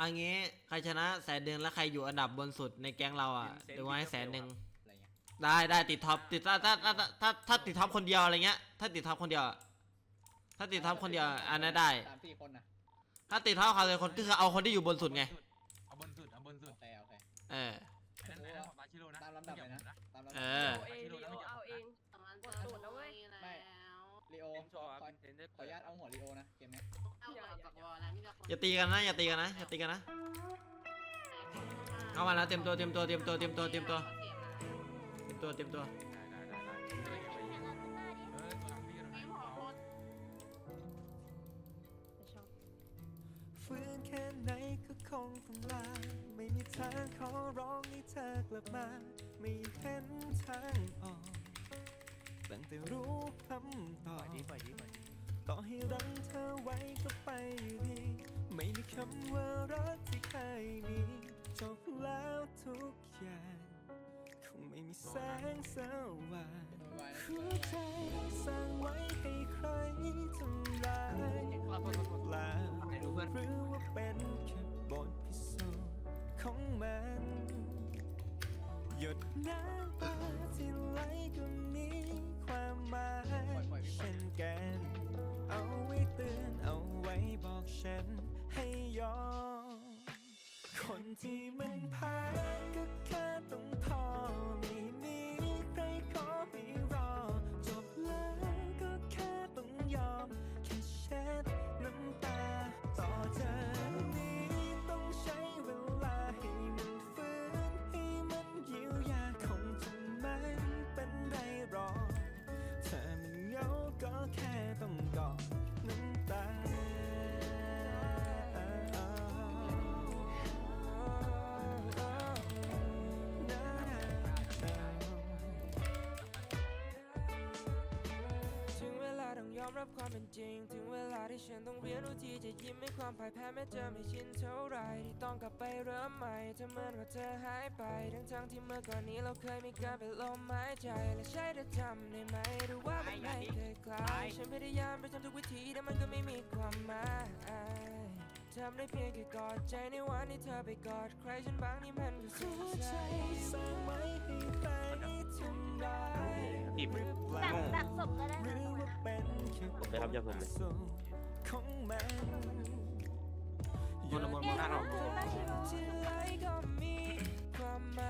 อันงี้ใครชนะแสนหนึ่งแล้วใครอยู่อันดับบนสุดในแก๊งเราอะเดี๋ยวไว้ให้แสนหนึ่งอะไรเงี้ยได้ได้ติดท็อปติดถ้าถ้าถ้าถ้าถ้าติดท็อปคนเดียวอะไรเงี้ย ถ้าติดท็อปคนเดียวอะถ้าติดท็อปคนเดียวอันนั้นได้ สามสี่คนนะถ้าติดท็อปเขาเลยคนก็คือเอาคนที่อยู่บนสุดไงเอาบนสุดเอาบนสุดโอเคโอเค เออ อันนั้นอันนั้นของราชิโร่นะตามลำดับเลยนะ ตามลำดับเออเองดิโอเอาเองกดตูดนะเว้ย ไม่ ลีโอโชว์ครับขอเทนเดอร์ขออนุญาตเอาหัวลีโอนะเกมนี้เอาออกจากวอลอย่าตีกันนะอย่าตีกันนะอย่าตีกันนะเข้ามาแล้วเตรียมตัวเตรียมตัวเตรียมตัวเตรียมตัวเตรียมตัว เตรียมตัวเตรียมตัวได้ได้ได้ได้เออตัวหลังพี่กันหน่อยเอาฟื้นแค่ไหนก็คงต้องลาไม่มีทางขอร้องให้เธอกลับมา ไม่เห็นทางออกตั้ง แต่รู้คำตอบต่อให้รังเธอไว้ก็ไปอยู่ดี ไม่มีคำว่ารักที่เคยมีจบแล้วทุกอย่างคงไม่มีแสงสว่างหัวใจสร้างไว้ให้ใครทำร้ายลาหรือว่าเป็นแค่บทพิสูจน์ของมัน หยดน้ำตาที่ ยอม คนที่มันแพ้ก็แค่ต้องทอ รับความเป็นจริง ถึงเวลาที่ฉันต้องเรียนรู้ที่จะยิ้มให้ความพ่ายแพ้แม้จะไม่ชินเท่าไรที่ต้องกลับไปเริ่มใหม่เธอเหมือนว่าเธอหายไป ทั้งทั้งที่เมื่อก่อนนี้เราเคยมีการเป็นลมหายใจและใช่เธอจำได้ไหมหรือว่ามันไม่เคยคลายฉันพยายามไปทำทุกวิธีแต่มันก็ไม่มีความหมายทำได้เพียงแค่กอดใจในวันที่เธอไปกอดใครฉันบางนี่มันก็สุดใจสร้างไว้ให้ใครทำร้ายอีบหรือเปล่า ศพก็ได้หรือว่าเป็นแค่ผมได้รับยาผมเลยสูตรของมันคนละมนต์มาหน้าเราที่ไหลก็มีความหม